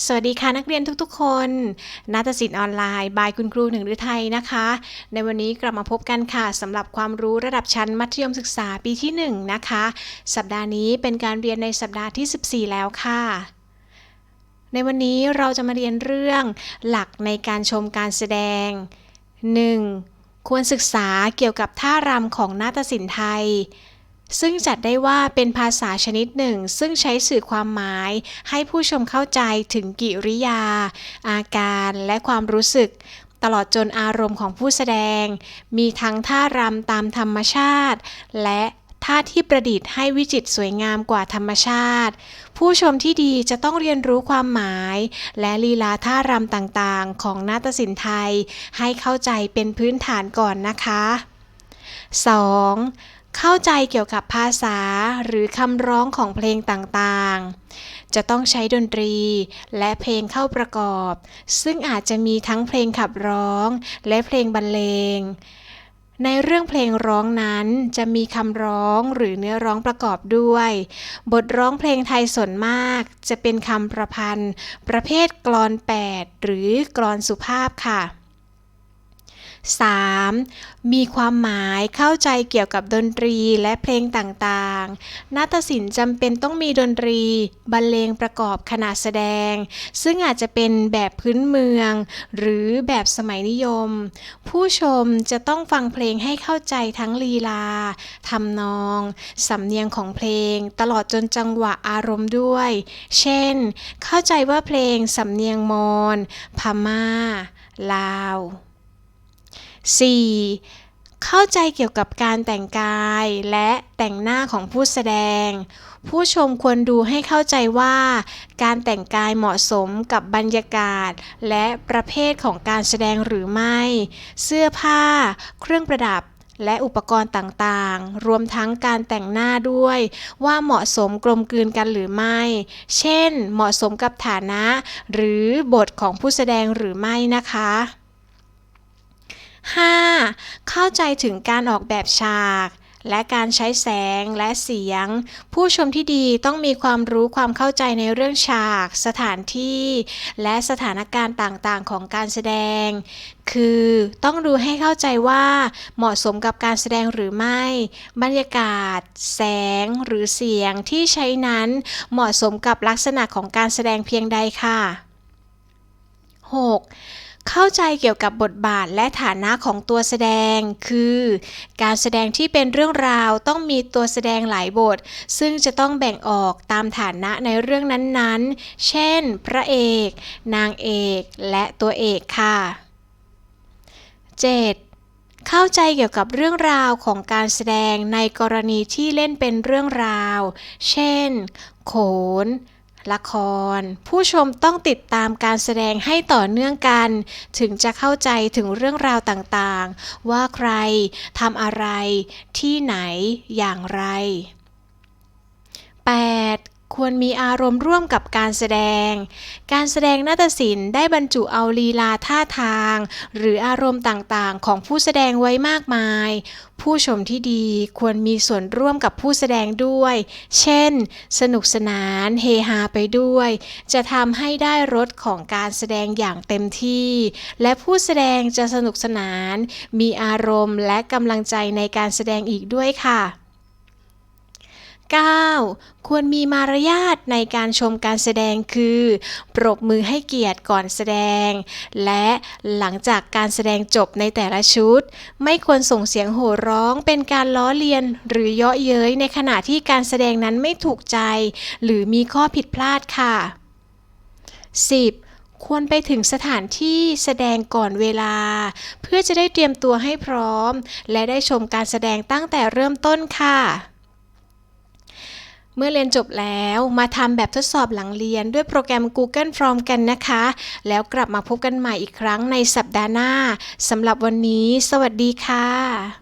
สวัสดีค่ะนักเรียนทุกๆ คนนาฏศิลป์ออนไลน์ บายคุณครูหนึ่งฤทัยนะคะ ในวันนี้กลับมาพบกันค่ะสำหรับความรู้ระดับชั้นมัธยมศึกษาปีที่ 1 นะคะ สัปดาห์นี้เป็นการเรียนในสัปดาห์ที่ 14 แล้วค่ะ ในวันนี้เราจะมาเรียนเรื่องหลักในการชมการแสดง 1. ควรศึกษาเกี่ยวกับท่ารำของนาฏศิลป์ไทย ซึ่งจัดได้ว่าเป็นภาษาชนิดหนึ่ง ซึ่งใช้สื่อความหมาย ให้ผู้ชมเข้าใจถึงกิริยา อาการและความรู้สึก ตลอดจนอารมณ์ของผู้แสดง มีทั้งท่ารำตามธรรมชาติ และท่าที่ประดิษฐ์ให้วิจิตรสวยงามกว่าธรรมชาติ ผู้ชมที่ดีจะต้องเรียนรู้ความหมาย และลีลาท่ารำต่างๆ ของนาฏศิลป์ไทย ให้เข้าใจเป็นพื้นฐานก่อนนะคะ 2. เข้าใจเกี่ยวกับภาษาหรือคำร้องของเพลงต่างๆ จะต้องใช้ดนตรีและเพลงเข้าประกอบ ซึ่งอาจจะมีทั้งเพลงขับร้องและเพลงบรรเลง ในเรื่องเพลงร้องนั้นจะมีคำร้องหรือเนื้อร้องประกอบด้วย บทร้องเพลงไทยส่วนมาก จะเป็นคำประพันธ์ ประเภทกลอน 8 หรือกลอนสุภาพค่ะ 3. มีความหมายเข้าใจเกี่ยวกับดนตรีและเพลงต่างๆ นาฏศิลป์จำเป็นต้องมีดนตรี บรรเลงประกอบขณะแสดง ซึ่งอาจจะเป็นแบบพื้นเมือง หรือแบบสมัยนิยม ผู้ชมจะต้องฟังเพลงให้เข้าใจทั้งลีลาทำนอง สำเนียงของเพลง ตลอดจนจังหวะอารมณ์ด้วย เช่น เข้าใจว่าเพลงสำเนียงมอญพม่า ลาว 4. เข้าใจเกี่ยวกับการแต่งกายและแต่งหน้าของผู้แสดง ผู้ชมควรดูให้เข้าใจว่า การแต่งกายเหมาะสมกับบรรยากาศ และประเภทของการแสดงหรือไม่ เสื้อผ้า เครื่องประดับและอุปกรณ์ต่างๆ รวมทั้งการแต่งหน้าด้วย ว่าเหมาะสมกลมกลืนกันหรือไม่ เช่น เหมาะสมกับฐานะ หรือบทของผู้แสดงหรือไม่นะคะ 5. เข้าใจถึงการออกแบบฉาก และการใช้แสงและเสียง ผู้ชมที่ดีต้องมีความรู้ความเข้าใจในเรื่องฉาก สถานที่ และสถานการณ์ต่างๆ ของการแสดง คือต้องดูให้เข้าใจว่าเหมาะสมกับการแสดงหรือไม่ บรรยากาศ แสงหรือเสียงที่ใช้นั้น เหมาะสมกับลักษณะของการแสดงเพียงใดค่ะ 6. เข้าใจเกี่ยวกับบทบาทและฐานะของตัวแสดง คือ การแสดงที่เป็นเรื่องราวต้องมีตัวแสดงหลายบท ซึ่งจะต้องแบ่งออกตามฐานะในเรื่องนั้นๆ เช่น พระเอก นางเอก และตัวเอกค่ะ 7. เข้าใจเกี่ยวกับเรื่องราวของการแสดงในกรณีที่เล่นเป็นเรื่องราว เช่น โขน ละคร ผู้ชมต้องติดตามการแสดงให้ต่อเนื่องกัน ถึงจะเข้าใจถึงเรื่องราวต่างๆ ว่าใครทำอะไรที่ไหนอย่างไร 8. ควรมีอารมณ์ร่วมกับการแสดง การแสดงนาฏศิลป์ได้บรรจุเอาลีลาท่าทาง หรืออารมณ์ต่างๆ ของผู้แสดงไว้มากมาย ผู้ชมที่ดีควรมีส่วนร่วมกับผู้แสดงด้วย เช่น สนุกสนานเฮฮาไปด้วย จะทำให้ได้รสของการแสดงอย่างเต็มที่ และผู้แสดงจะสนุกสนาน มีอารมณ์และกำลังใจในการแสดงอีกด้วยค่ะ 9. ควรมีมารยาทในการชมการแสดงคือ ปรบมือให้เกียรติก่อนแสดง และหลังจากการแสดงจบในแต่ละชุด ไม่ควรส่งเสียงโห่ร้องเป็นการล้อเลียนหรือเยาะเย้ยในขณะที่การแสดงนั้นไม่ถูกใจ หรือมีข้อผิดพลาดค่ะ 10. ควรไปถึงสถานที่แสดงก่อนเวลา เพื่อจะได้เตรียมตัวให้พร้อม และได้ชมการแสดงตั้งแต่เริ่มต้นค่ะ เมื่อเรียนจบแล้วมาทำแบบทดสอบหลังเรียนด้วยโปรแกรม Google Form กันนะคะ แล้วกลับมาพบกันใหม่อีกครั้งในสัปดาห์หน้าสำหรับวันนี้ สวัสดีค่ะ